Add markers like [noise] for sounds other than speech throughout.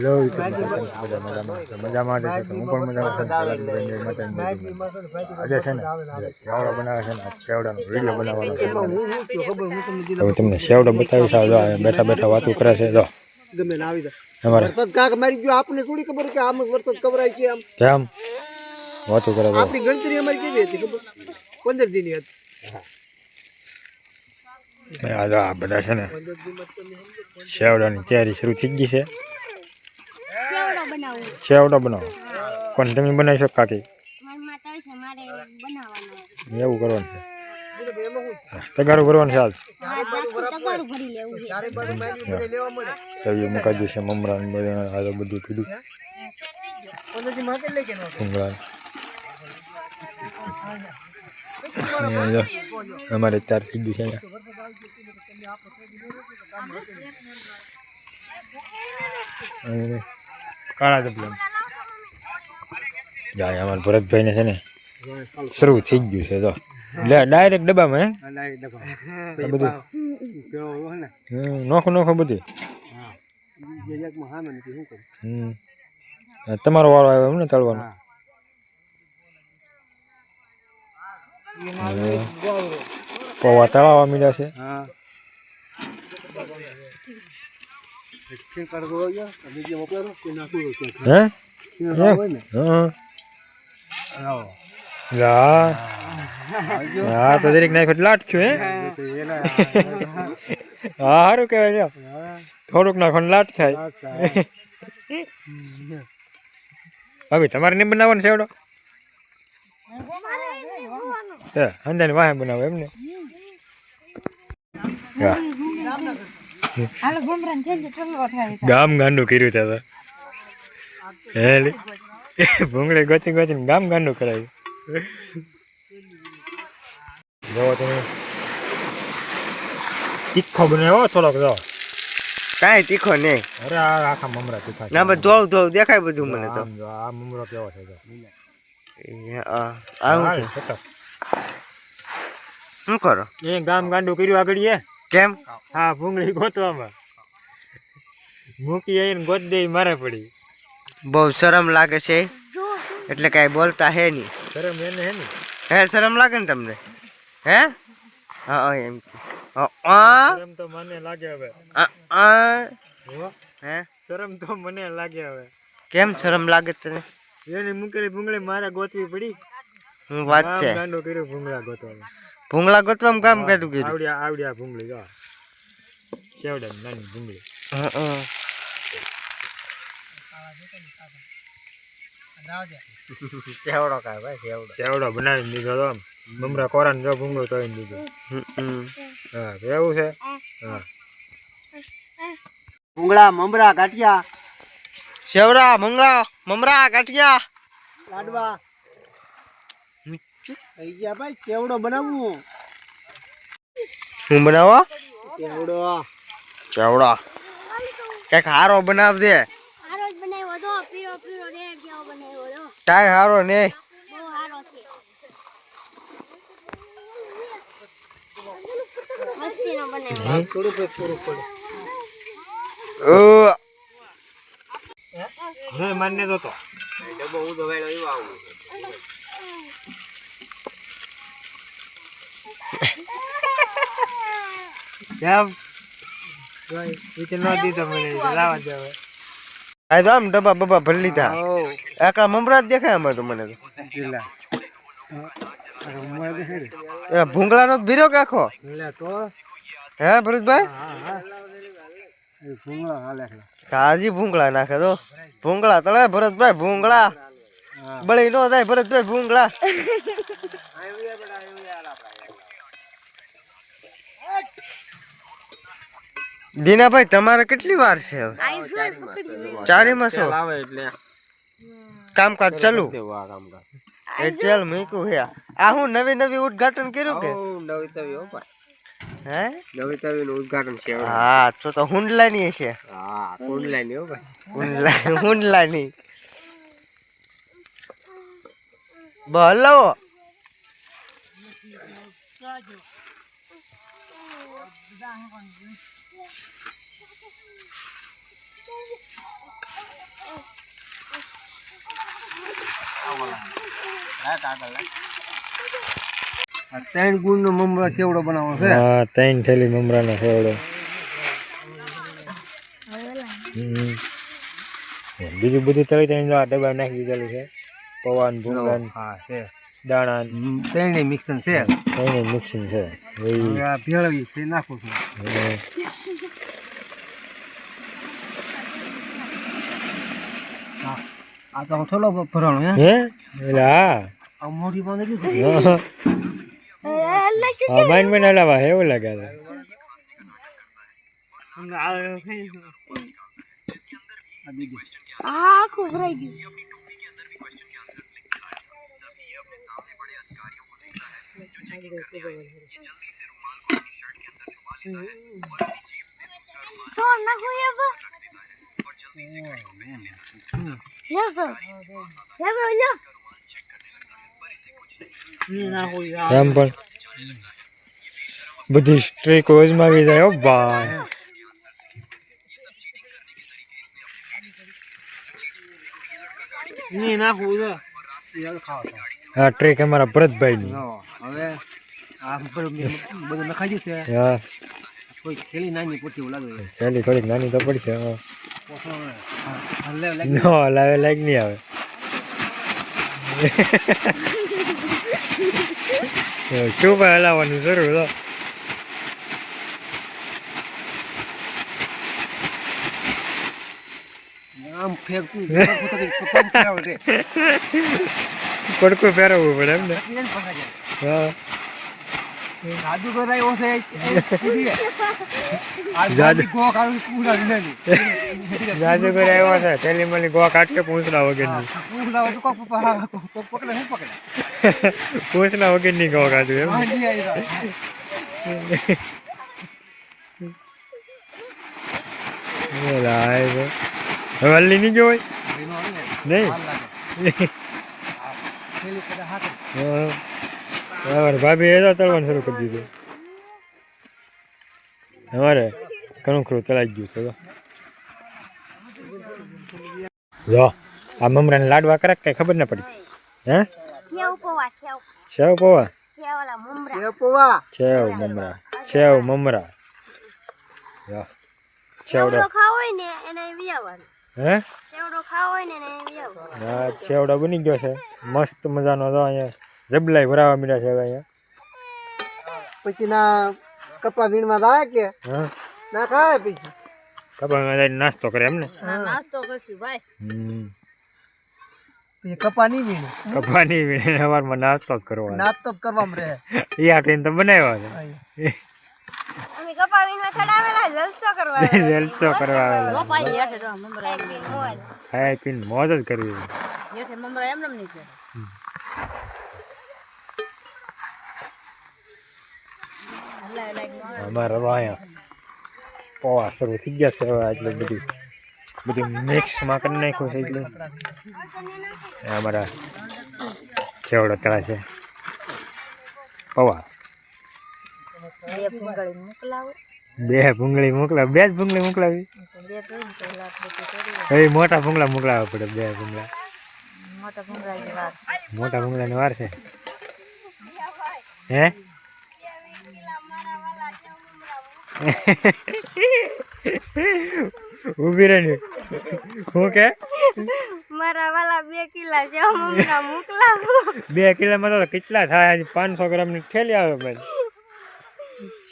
Hello બધા મજામાં મજામાં છે તો હું પણ મજામાં છું. આજે છે ને શેવડા બનાવે છે ને શેવડાનો વીડિયો બનાવવાનો છે. હવે તમને શેવડા બતાવીશ જો બેઠા બેઠા વાતું કરે છે જો. ગમે ને આવી વરસાદ કાંક મારી ગયો આપને થોડી ખબર કે આમ વરસાદ કવરાય છે આમ. કેમ? વાતું કરે આપણી ગણતરી અમારી કેવી હતી ખબર? પંદર દિનની હતી. આ બધા છે ને શેવડાની તૈયારી શરૂ થઈ ગઈ છે. સેવડો બનાવું? કોણ તમે બનાવી શકો કાકી. મારી માતા છે મારે બનાવવાનો. એવું કરવાનું છે. તગારું કરવાનું છે આજ ભરી લેવું છે. મારી બધે મમરા બધું આ તો બધું પીધું પંદર દી માટે લઈ કે નો? ભૂંગળા અહીંયા જો અમારે ચાર કીધું છે અહીંયા કાળા ડબલા જાય અમારા ભરતભાઈને છે ને શરૂ થઈ ગયું છે તો. લે ડાયરેક્ટ ડબ્બામાં હે? બધું. નોખું નોખું બધું. હમ. તમારો વારો આવ્યો એમ ને તળવાનો? પૌવા તળાવવા મીડ્યા છે. હે? હા? હા. તો દરેક નાખ્યો એટલે લાટ છું હે હા સારું કહેવાય થોડુંક નાખો લાટ થાય હવે તમારે નહીં બનાવવાનું છે એવડો હે અંદાની વાહે બનાવો એમને. હા. હાલો છે? ઠંડો થાય ગામ ગાંડું કર્યું ત્યાં હે લે ભૂંગળે ગોતી ગોતીને ગામ ગાંડું કરાવ્યું જોવો તમે. તીખો બનાવ્યો થોડોક જો. કાંઈ તીખો નહીં. અરે આ આખા મમરા તીખા. ના બસ ધોળ ધોળ દેખાય બધું મને તો. આ મમરો કેવો છે જો. હાલ. શું કરો? એ ગામ ગાંડું કર્યું આગળ એ. કેમ? હા ભૂંગળી ગોતવામાં. મૂકી આવીને ગોત દે મારે પડી. બહુ શરમ લાગે છે. એટલે કાંઈ બોલતા હે નહીં. શરમ એને હે હે શરમ લાગે ને તમને? હે? હા એમ શરમ તો મને લાગે હવે. હે શરમ તો મને લાગે હવે. કેમ શરમ લાગે તને? એની મૂકેલી ભૂંગળી મારે ગોતવી પડી. હું વાત છે. ગાંડો કર્યો ભૂંગળા ગોતવામાં ભૂંગળા ગોતવામાં કામ કાઢું કીધું આવડ્યા આવડ્યા ભૂંગળી જો. કેવડા નાની ભૂંગળી. હા, હા. કેવડો કાય ભાઈ કેવડો કેવડો બનાવીને દીધો તો મમરા કોરાને જો ભૂંગળો તો દીધો. હા એવું છે? હા. ભૂંગળા મમરા ગાંઠિયા. સેવડા મંગળા મમરા ગાંઠિયા. લાડવા. થઈ ગયા ભાઈ કેવડો બનાવવું? હું બનાવો? કેવડો? ચેવડા કંઈક હારો બનાવ દે હારો જ બનાવ્યો તો પીળો પીળો રેડ જેવો બનાવ્યો તો કાંઈ હારો ને બહુ હારો છે. મસ્તીનો બનાવ્યો. પડે માન્ય તો તો. કેમ એ તો ન દીધો આ તો આમ ડબ્બા બબ્બા ભરી લીધા. આકા મમરા દેખાય અમારે તો મને તો. એ ભૂંગળાનો ભીરો કે આખો લે તો? હે ભરૂચભાઈ? ભૂંગળા હાજી ભૂંગળા નાખે તો. ભૂંગળા તળે ભરતભાઈ ભૂંગળા. બળી નો થાય ભરતભાઈ ભૂંગળા. દીનાભાઈ તમારે કેટલી વાર છે હવે? ચારીમાં છો કામકાજ ચાલુ? એ તેલ મૂક્યું હે. આ હું નવી નવી ઉદ્ઘાટન કર્યું કે? નવી તવી હો ભાઈ. હે? નવી તવી નું ઉદઘાટન છે હા તો તો હુંડલાની છે. હા કુંડલા ની હો ભાઈ. હુંડલા હુંડલાની. ત્રણ ગુણ નો મમરા સેવડો બનાવવાનો છે? હા ત્રણ થેલી મમરાનો સેવડો હમ. બીજું બધું તળી તળી આ ડબ્બા નાખી દીધેલું છે. પવન ભૂંગન હા છે. દાણા ત્રણેય મિક્સન છે. ત્રણેય મિક્સન છે. આ ભેળવી છે નાખું છું. આ તો થોડો ભરાણો હે? હે? એટલે હા આ મોઢી બંધ હા હા. માઇન માઇન હલાવા એવું લાગે ભરાઈ ગયું. તો લે એમ પણ. બધી સ્ટ્રીક ઓઝમાં જાય હો ભાઈ. નહીં નાખવું એ ખાવ આ ટ્રેક અમારા ભરતભાઈની. હવે આ બધું બધું નખાઈ છે. હા. કોઈ થેલી નાની પોતી લાગે પેલી થોડીક નાની તો પડશે. નો લાવે લાઈક નહીં આવે. શું ભાઈ હલાવવાનું જરૂર તો આમ ફેંકતું. પડકું ફેરવવું પડે એમ ને. હા. જાદુગર આવ્યો છે [laughs] ગોખ પેલી મળી ગોવા કાઢકે પૂંછડા વગરની. પૂંછડા વગરની ગોવા કાઢું એમ. [laughs] હલ્લી નહીં ગયો હોય? નહીં? [laughs] હા ભાભી એ તો તળવાનું શરૂ કરી દીધું. અમારે ઘણું ખરું તળાઈ ગયું ચલો જો. જો આ મમરાને લાડવા કરે કઈ ખબર ના પડી? હે? સેવ પવા સેવ. મમરા. સેવ મમરા સેવ મમરા. સેવડો. સેવડો ખાવો હોય ને એને હે? સેવડો ખાવો હોય ને એને હા સેવડો બની ગયો છે. મસ્ત મજાનો હતો અહીંયા. જબલાઈ ભરાવા મીડા છે હવે અહીંયા. પછી ના કપા વીણમાં જાય કે? ના ખાય પછી? કપામાં જઈને નાસ્તો કરે એમ ને નાસ્તો કરશું ભાઈ. કપા નહીં વીણે? કપાની વીણે સવારમાં નાસ્તો જ કરવાનો. નાસ્તો જ કરવામાં રહે. [laughs] એ આટીને તો બનાવ્યા છે. અમે કપાવીને ચડાવેલા જલસો કરવા. [laughs] જલસો કરવા આવેલા. મોજ જ કરવી હેઠે મમરા એમ નહીં કરે. અમારે અહીંયા પૌવા શરૂ થઈ ગયા છે હવે એટલે બધી બધું મિક્સમાં કરી નાખ્યું છે એટલે. અમારા ચેવડો તળા છે. પૌવા. બે ભૂંગળી મોકલાવો. બે મોકલા બે જ ભૂંગળી મોકલાવી. કરી મોટા ભૂંગળા મોકલાવવા પડે બે ભૂંગળા. મોટા ભૂંગળાની વાત મોટા ભૂંગળાની વાર છે હે ઊભી રહે ને હું કે મારા વાલા બે કિલા છે મમરા મોકલાવો બે કિલોમાં તો કેટલા થાય હજી પાંચસો ગ્રામની થેલી આવે ભાઈ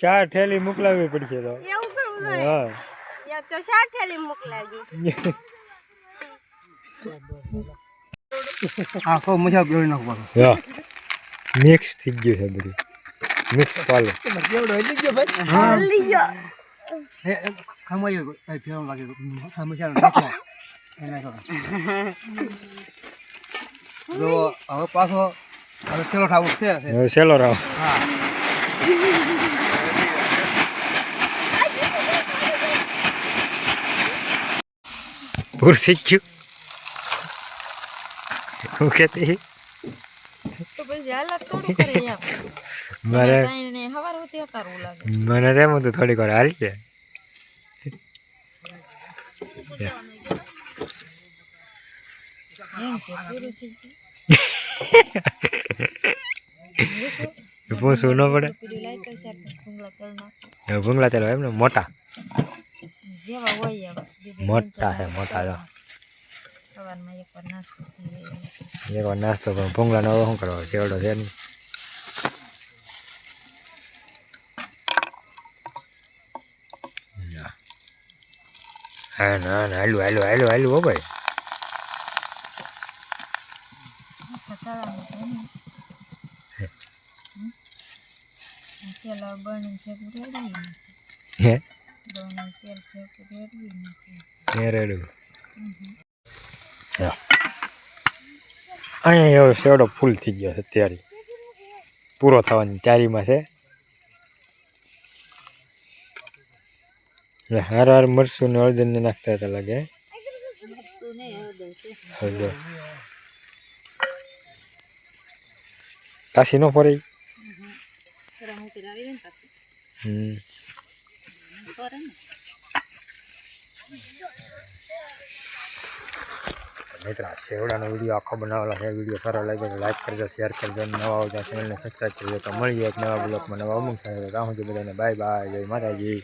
ચાર થેલી મોકલાવવી પડશે તો એવું કરવું જોઈએ હા એક તો શાક કોઈ મજા જોઈ નાખવાનું. હા મિક્સ થઈ ગયું છે બધું. મિક્સ પાલો ગયો હે ભાઈ ફેરવા લાગે કરો જો હવે પાછો હવે છેલ્લો ઠાવું છે હવે સેલો રાવ. હા. પૂર શીખ્યું હું કહેતી તો પછી હાલત થોડું કરે એમ મારે ને હવાર હોતી કરવું [laughs] લાગે. મને તેમ હતું થોડીક વાર હાલ છે. [laughs] પૂછવું ન પડે. ભૂંગળા તેલ એમ ને મોટા. મોટા છે મોટા જો સવારમાં એકવાર નાસ્તો થઈ જાય એકવાર નાસ્તો પણ ભૂંગળાનો હવે શું કરવા ચેવડો છે નહીં હા ના ના હાલું હાલું હાલું હાલું હો ભાઈ તળાનું અહીંયા એવો શેવડો ફૂલ થઈ ગયો છે તૈયારી. પૂરો થવાની તૈયારીમાં છે. એટલે હાર હાર મરચું ને હળદર નાખતા હતા લાગે. હળદર. કાશી ન ફરી? હમ. મિત્ર, આ શેવડાનો વીડિયો આખો બનાવેલો છે. વીડિયો સારો લાગે તો લાઈક કરજો શેર કરજો નવા આવતા ચેનલને સબસ્ક્રાઈબ કરજો. તો મળીએ એક નવા બ્લોગમાં નવા અમુક સાથે. ત્યાં સુધી બધાને બાય બાય જય માતાજી.